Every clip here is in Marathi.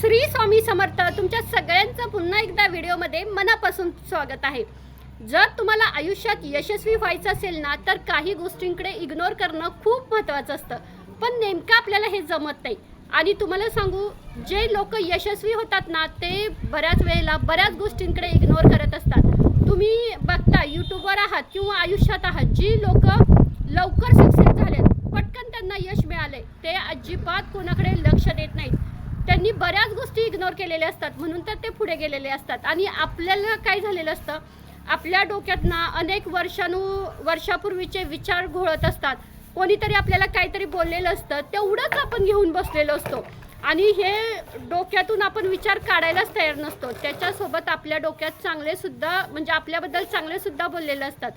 श्री स्वामी समर्थ तुमच्या सगळ्यांचं पुन्हा एकदा व्हिडिओमध्ये मनापासून स्वागत आहे. जर तुम्हाला आयुष्यात यशस्वी व्हायचं असेल ना तर काही गोष्टींकडे इग्नोर करणं खूप महत्त्वाचं असतं. पण नेमकं आपल्याला हे जमत नाही. आणि तुम्हाला सांगू जे लोक यशस्वी होतात ना ते बऱ्याच वेळेला बऱ्याच गोष्टींकडे इग्नोर करत असतात. तुम्ही बघता यूट्यूबवर आहात किंवा आयुष्यात आहात जी लोक लवकर सक्सेस झालेत पटकन त्यांना यश मिळाले ते अजिबात कोणाकडे लक्ष देत नाहीत. त्यांनी बऱ्याच गोष्टी इग्नोर केलेल्या असतात. म्हणून तर ते पुढे गेलेले असतात. आणि आपल्याला काय झालेलं असतं? आपल्या डोक्यात ना अनेक वर्षानु वर्षापूर्वीचे विचार घोळत असतात. कोणीतरी आपल्याला काहीतरी बोललेलं असतं. तेवढंच आपण घेऊन बसलेलो असतो. आणि हे डोक्यातून आपण विचार काढायलाच तयार नसतो. त्याच्यासोबत आपल्या डोक्यात चांगलेसुद्धा म्हणजे आपल्याबद्दल चांगलेसुद्धा बोललेले असतात.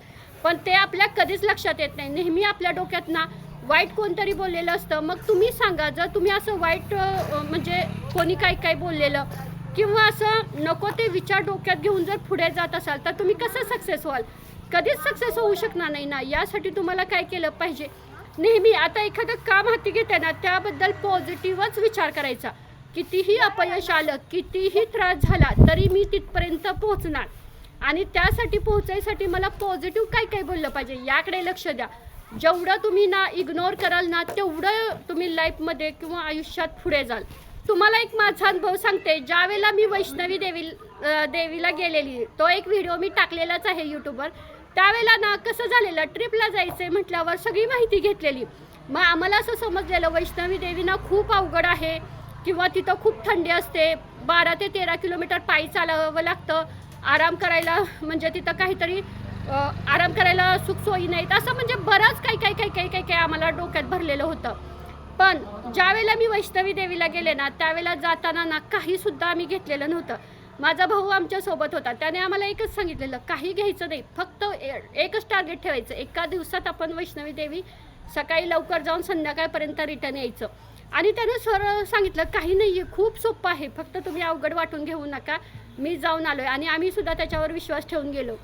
पण ते आपल्या कधीच लक्षात येत नाही. नेहमी आपल्या डोक्यात ना वाईट कोणतरी बोललेलं असतं. मग तुम्ही सांगा जर तुम्ही असं वाईट म्हणजे कोणी काही काही बोललेलं किंवा असं नको ते विचार डोक्यात घेऊन जर पुढे जात असाल तर तुम्ही कसं सक्सेस व्हाल? कधीच सक्सेस होऊ शकणार नाही ना. यासाठी तुम्हाला काय केलं पाहिजे? नेहमी आता एखादं काम हाती घेते ना त्याबद्दल पॉझिटिव्हच विचार करायचा. कितीही अपयश आलं कितीही त्रास झाला तरी मी तिथपर्यंत पोहोचणार. आणि त्यासाठी पोहोचायसाठी मला पॉझिटिव्ह काय काय बोललं पाहिजे याकडे लक्ष द्या. जेवढं तुम्ही ना इग्नोर कराल ना तेवढं तुम्ही लाईफमध्ये किंवा आयुष्यात पुढे जाल. तुम्हाला एक माझा अनुभव सांगते. ज्यावेळेला मी वैष्णवी देवी देवीला गेलेली तो एक व्हिडिओ मी टाकलेलाच आहे यूट्यूबवर त्यावेळेला ना कसं झालेलं ट्रिपला जायचं आहे म्हटल्यावर सगळी माहिती घेतलेली. मग आम्हाला असं समजलेलं वैष्णवी देवी ना खूप अवघड आहे किंवा तिथं खूप थंडी असते. बारा ते तेरा किलोमीटर पायी चालावं लागतं. आराम करायला म्हणजे तिथं काहीतरी आराम करायला सुखसोयी नाहीत. असं म्हणजे बरंच काही काही काही काही काही काही आम्हाला डोक्यात भरलेलं होतं. पण ज्या वेळेला मी वैष्णवी देवीला गेले ना त्यावेळेला जाताना ना काहीसुद्धा आम्ही घेतलेलं नव्हतं. माझा भाऊ आमच्यासोबत होता. त्याने आम्हाला एकच सांगितलेलं काही घ्यायचं नाही. फक्त ए- एकच टार्गेट ठेवायचं. एका दिवसात आपण वैष्णवी देवी सकाळी लवकर जाऊन संध्याकाळपर्यंत रिटर्न यायचं. आणि त्याने सर सांगितलं काही नाही आहे खूप सोपं आहे. फक्त तुम्ही अवघड वाटून घेऊ नका. मी जाऊन आलो आहे आणि आम्हीसुद्धा त्याच्यावर विश्वास ठेवून गेलो.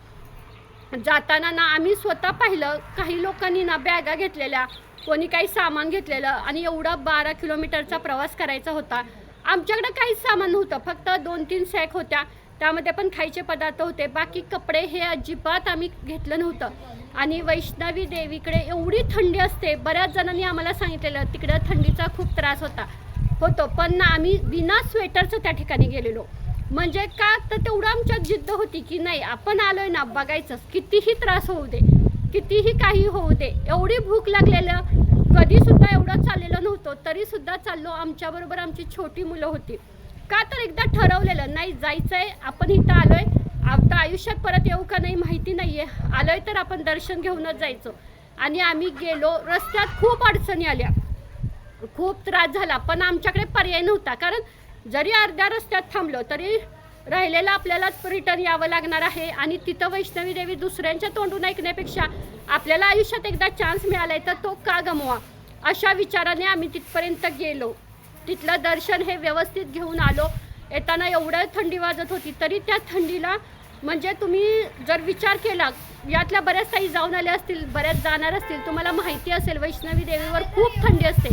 जाताना ना आम्ही स्वतः पाहिलं काही लोकांनी ना बॅगा घेतलेल्या कोणी काही सामान घेतलेलं आणि एवढा बारा किलोमीटरचा प्रवास करायचा होता. आमच्याकडं काहीच सामान नव्हतं फक्त दोन तीन सॅक होत्या. त्यामध्ये पण खायचे पदार्थ होते. बाकी कपडे हे अजिबात आम्ही घेतलं नव्हतं. आणि वैष्णवी देवीकडे एवढी थंडी असते बऱ्याच जणांनी आम्हाला सांगितलेलं तिकडं थंडीचा खूप त्रास होता होतो. पण ना आम्ही विना स्वेटरचं त्या ठिकाणी गेलेलो. म्हणजे का? तर तेवढं आमच्यात जिद्द होती की नाही आपण आलोय ना बघायचंच कितीही त्रास होऊ दे कितीही काही होऊ दे एवढी भूक लागलेलं कधी सुद्धा एवढं चाललेलं नव्हतं तरी सुद्धा चाललो आमच्याबरोबर आमची छोटी मुलं होती. का तर एकदा ठरवलेलं नाही जायचंय आपण इथं आलोय. आता आयुष्यात परत येऊ का नाही माहिती नाही आहे आलोय तर आपण दर्शन घेऊनच जायचो. आणि आम्ही गेलो रस्त्यात खूप अडचणी आल्या. खूप त्रास झाला पण आमच्याकडे पर्याय नव्हता. कारण जरी अर्ध्या रस्त्यात थांबलो तरी राहिलेलं आपल्याला रिटर्न यावं लागणार आहे. आणि तिथं वैष्णवी देवी दुसऱ्यांच्या तोंडून ऐकण्यापेक्षा आपल्याला आयुष्यात एकदा चान्स मिळालाय तर तो का गमवा? अशा विचाराने आम्ही तिथपर्यंत गेलो. तिथलं दर्शन हे व्यवस्थित घेऊन आलो. येताना एवढं थंडी वाजत होती तरी त्या थंडीला म्हणजे तुम्ही जर विचार केला यातल्या बऱ्याच काही जाऊन आल्या असतील बऱ्याच जाणार असतील तुम्हाला माहिती असेल वैष्णवी देवीवर खूप थंडी असते.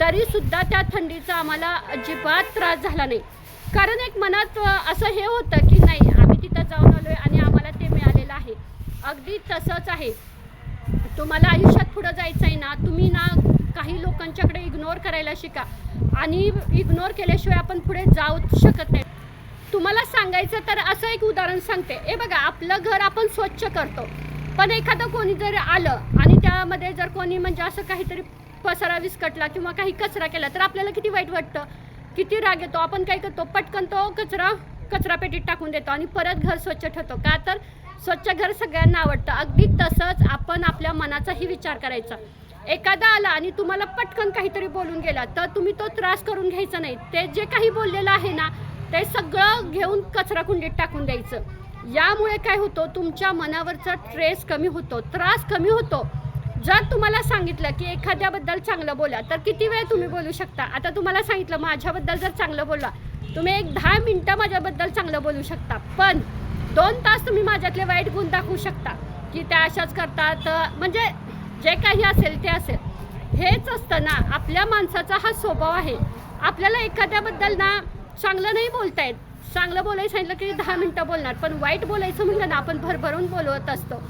तरी सुद्धा त्या थंडीचा आम्हाला अजिबात त्रास झाला नाही. कारण एक मनात असं हे होतं की नाही आम्ही तिथं जाऊन आलो आहे आणि आम्हाला ते मिळालेलं आहे. अगदी तसंच आहे. तुम्हाला आयुष्यात पुढं जायचं आहे ना तुम्ही ना काही लोकांच्याकडे इग्नोर करायला शिका. आणि इग्नोर केल्याशिवाय आपण पुढे जाऊ शकत नाही. तुम्हाला सांगायचं तर असं एक उदाहरण सांगते. हे बघा आपलं घर आपण स्वच्छ करतो. पण एखादं कोणी जर आलं आणि त्यामध्ये जर कोणी म्हणजे असं काहीतरी पसारा विस्कटला किंवा काही कचरा केला तर आपल्याला किती वाईट वाटतं? किती राग येतो? आपण काय करतो? पटकन तो कचरा कचरा पेटीत टाकून देतो आणि परत घर स्वच्छ ठेवतो. का तर स्वच्छ घर सगळ्यांना आवडतं. अगदी तसंच आपण आपल्या मनाचाही विचार करायचा. एखादा आला आणि तुम्हाला पटकन काहीतरी बोलून गेला तर तुम्ही तो त्रास करून घ्यायचा नाही. ते जे काही बोललेलं आहे ना ते सगळं घेऊन कचरा कुंडीत टाकून द्यायचं. यामुळे काय होतं? तुमच्या मनावरचा स्ट्रेस कमी होतो. त्रास कमी होतो. जर तुम्हाला सांगितलं की एखाद्याबद्दल चांगलं बोला तर किती वेळ तुम्ही बोलू शकता? आता तुम्हाला सांगितलं माझ्याबद्दल जर चांगलं बोला तुम्ही एक दहा मिनटं माझ्याबद्दल चांगलं बोलू शकता. पण दोन तास तुम्ही माझ्यातले वाईट गुण दाखवू शकता की त्या अशाच करतात. म्हणजे जे काही असेल ते असेल. हेच असतं ना आपल्या माणसाचा हा स्वभाव आहे. आपल्याला एखाद्याबद्दल ना चांगलं नाही बोलता येत चांगलं बोलायचं सांगितलं की दहा मिनटं बोलणार पण वाईट बोलायचं म्हणलं ना आपण भरभरून बोलवत असतो.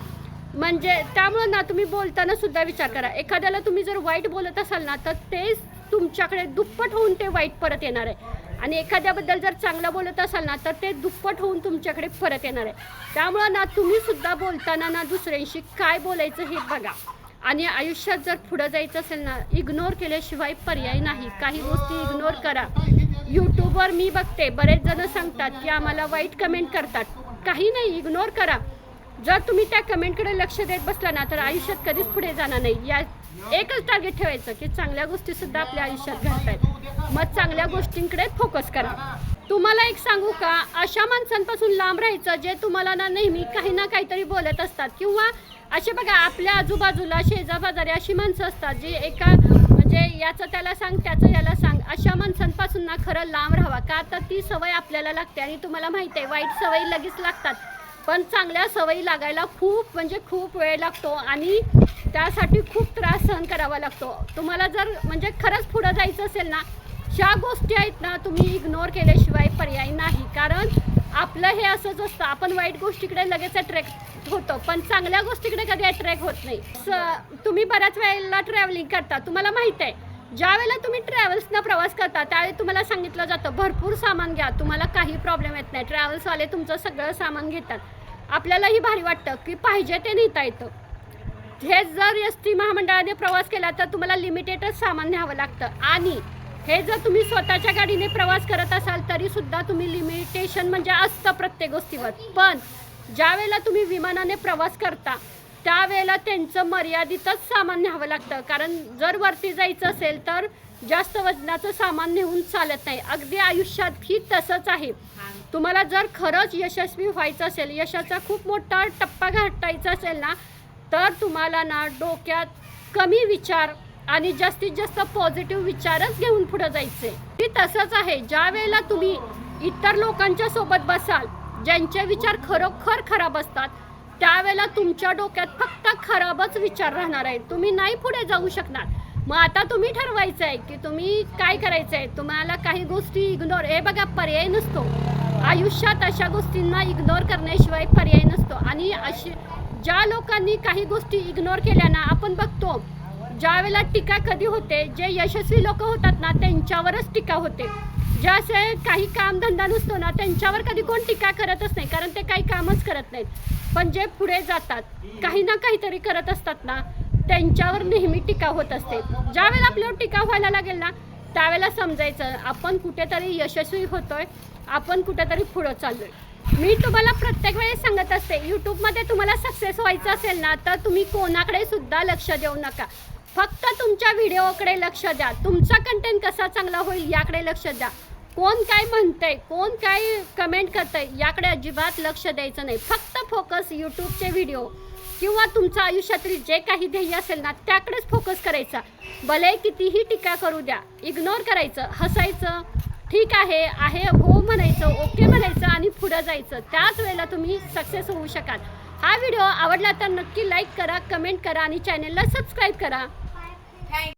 म्हणजे त्यामुळं ना तुम्ही बोलताना सुद्धा विचार करा. एखाद्याला तुम्ही जर वाईट बोलत असाल ना तर ते तुमच्याकडे दुप्पट होऊन ते वाईट परत येणार आहे. आणि एखाद्याबद्दल जर चांगलं बोलत असाल ना तर ते दुप्पट होऊन तुमच्याकडे परत येणार आहे. त्यामुळं ना तुम्ही सुद्धा बोलताना ना दुसऱ्यांशी काय बोलायचं हे बघा. आणि आयुष्यात जर पुढं जायचं असेल ना इग्नोर केल्याशिवाय पर्याय नाही. काही गोष्टी इग्नोर करा. यूट्यूबवर मी बघते. बरेच जण सांगतात की आम्हाला वाईट कमेंट करतात. काही नाही इग्नोर करा. जर तुम्ही त्या कमेंटकडे लक्ष देत बसला ना तर आयुष्यात कधीच पुढे जाणार नाही. या एकच टार्गेट ठेवायचं की चांगल्या गोष्टी सुद्धा आपल्या आयुष्यात घडतायत. मग चांगल्या गोष्टींकडे फोकस करा. तुम्हाला एक सांगू का? अशा माणसांपासून लांब राहायचं जे तुम्हाला ना नेहमी काही ना काहीतरी बोलत असतात. किंवा असे बघा आपल्या आजूबाजूला शेजाबाजारी अशी माणसं असतात जी एका म्हणजे याचं त्याला सांग त्याचं याला सांग अशा माणसांपासून ना खरं लांब राहावा. का? तर ती सवय आपल्याला लागते आणि तुम्हाला माहिती आहे वाईट सवयी लगेच लागतात. पण चांगल्या सवयी लागायला खूप म्हणजे खूप वेळ लागतो आणि त्यासाठी खूप त्रास सहन करावा लागतो. तुम्हाला जर म्हणजे खरंच पुढं जायचं असेल ना ज्या गोष्टी आहेत ना तुम्ही इग्नोर केल्याशिवाय पर्याय नाही. कारण आपलं हे असंच असतं आपण वाईट गोष्टीकडे लगेच अट्रॅक्ट होतो पण चांगल्या गोष्टीकडे कधी अट्रॅक्ट होत नाही. स- तुम्ही बऱ्याच वेळेला ट्रॅव्हलिंग करता तुम्हाला माहीत आहे. ज्या वेळेला तुम्ही ट्रॅव्हल्सनं प्रवास करता त्यावेळी तुम्हाला सांगितलं जातं भरपूर सामान घ्या तुम्हाला काही प्रॉब्लेम येत नाही. ट्रॅव्हल्सवाले तुमचं सगळं सामान घेतात. आपल्यालाही भारी वाटतं की पाहिजे ते नेता येतं हेच जर एस टी महामंडळाने प्रवास केला तर तुम्हाला लिमिटेडच सामान न्यावं लागतं. आणि हे जर तुम्ही स्वतःच्या गाडीने प्रवास करत असाल तरी सुद्धा तुम्ही लिमिटेशन म्हणजे असतं प्रत्येक गोष्टीवर. पण ज्या वेळेला तुम्ही विमानाने प्रवास करता त्यावेळेला त्यांचं मर्यादितच सामान न्यावं लागतं. कारण जर वरती जायचं असेल तर जास्त वजनाचं सामान नेऊन चालत नाही. अगदी आयुष्यातही तसंच आहे. तुम्हाला जर खरंच यशस्वी व्हायचं असेल यशाचा खूप मोठा टप्पा गाठायचा असेल ना तर तुम्हाला ना डोक्यात कमी विचार आणि जास्तीत जास्त पॉझिटिव्ह विचारच घेऊन पुढे जायचे की तसंच आहे. ज्या वेळेला तुम्ही इतर लोकांच्या सोबत बसाल ज्यांचे विचार खरोखर खराब असतात त्यावेळेला तुमच्या डोक्यात फक्त खराबच विचार राहणार आहे. तुम्ही नाही पुढे जाऊ शकणार. मग आता तुम्ही ठरवायचं आहे की तुम्ही काय करायचं आहे? तुम्हाला काही गोष्टी इग्नोर हे बघा पर्याय नसतो. आयुष्यात अशा गोष्टींना इग्नोर करण्याशिवाय पर्याय नसतो. आणि अशी ज्या लोकांनी काही गोष्टी इग्नोर केल्या ना आपण बघतो. ज्या वेळेला टीका कधी होते जे यशस्वी लोक होतात ना त्यांच्यावरच टीका होते. जे असे काही कामधंदा नसतो ना त्यांच्यावर कधी कोण टीका करतच नाही कारण ते काही कामच करत नाहीत. पण जे पुढे जातात काही ना काहीतरी करत असतात ना त्यांच्यावर नेहमी टीका होत असते. ज्या वेळेला आपल्यावर टीका व्हायला लागेल ना त्यावेळेला समजायचं आपण कुठेतरी यशस्वी होतोय आपण कुठेतरी पुढं चाललोय. मी तुम्हाला प्रत्येक वेळेस सांगत असते यूट्यूबमध्ये तुम्हाला सक्सेस व्हायचं असेल ना तर तुम्ही कोणाकडे सुद्धा लक्ष देऊ नका. फक्त तुमच्या व्हिडिओकडे लक्ष द्या. तुमचा कंटेंट कसा चांगला होईल याकडे लक्ष द्या. कोण काय म्हणतंय कोण काय कमेंट करतंय याकडे अजिबात लक्ष द्यायचं नाही. फक्त फोकस यूट्यूबचे व्हिडिओ किंवा तुमच्या आयुष्यातील जे काही ध्येय असेल ना त्याकडेच फोकस करायचा. भले कितीही टीका करू द्या इग्नोर करायचं हसायचं ठीक आहे आहे हो म्हणायचं ओके म्हणायचं आणि पुढं जायचं. त्याच वेळेला तुम्ही सक्सेस होऊ शकाल. हा व्हिडिओ आवडला तर नक्की लाईक करा कमेंट करा आणि चॅनलला सबस्क्राईब करा. থ্যাংক